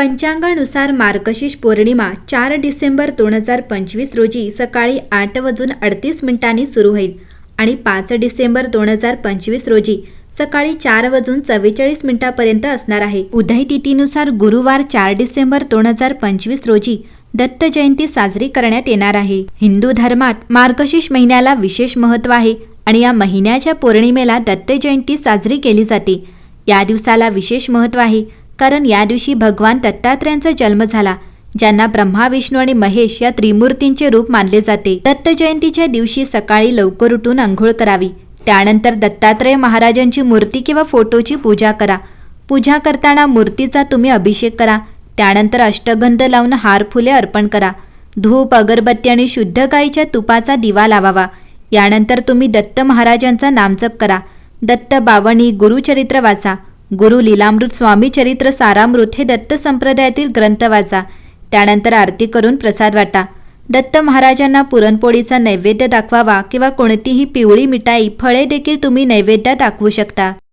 पंचांगानुसार मार्गशीर्ष पौर्णिमा चार डिसेंबर दोन हजार पंचवीस रोजी सकाळी आठ वाजून अडतीस मिनिटांनी सुरू होईल आणि पाच डिसेंबर दोन हजार पंचवीस रोजी सकाळी चार वाजून चव्वेचाळीस मिनिटापर्यंत असणार आहे. उदय तिथीनुसार गुरुवार चार डिसेंबर दोन हजार पंचवीस रोजी दत्त जयंती साजरी करण्यात येणार आहे. हिंदू धर्मात मार्गशीर्ष महिन्याला विशेष महत्त्व आहे आणि या महिन्याच्या पौर्णिमेला दत्त जयंती साजरी केली जाते. या दिवसाला विशेष महत्त्व आहे. कारण या दिवशी भगवान दत्तात्रयांचा जन्म झाला ज्यांना ब्रह्मा विष्णू आणि महेश या त्रिमूर्तींचे रूप मानले जाते. दत्त जयंतीच्या दिवशी सकाळी लवकर उठून आंघोळ करावी. त्यानंतर दत्तात्रय महाराजांची मूर्ती किंवा फोटोची पूजा करा. पूजा करताना मूर्तीचा तुम्ही अभिषेक करा. त्यानंतर अष्टगंध लावून हार फुले अर्पण करा. धूप अगरबत्ती आणि शुद्ध गाईच्या तुपाचा दिवा लावावा. यानंतर तुम्ही दत्त महाराजांचा नामजप करा. दत्त बावणी गुरुचरित्र वाचा. गुरु लीलामृत स्वामी चरित्र सारामृत हे दत्त संप्रदायातील ग्रंथ वाचा. त्यानंतर आरती करून प्रसाद वाटा. दत्त महाराजांना पुरणपोळीचा नैवेद्य दाखवावा किंवा कोणतीही पिवळी मिठाई फळे देखील तुम्ही नैवेद्यात दाखवू शकता.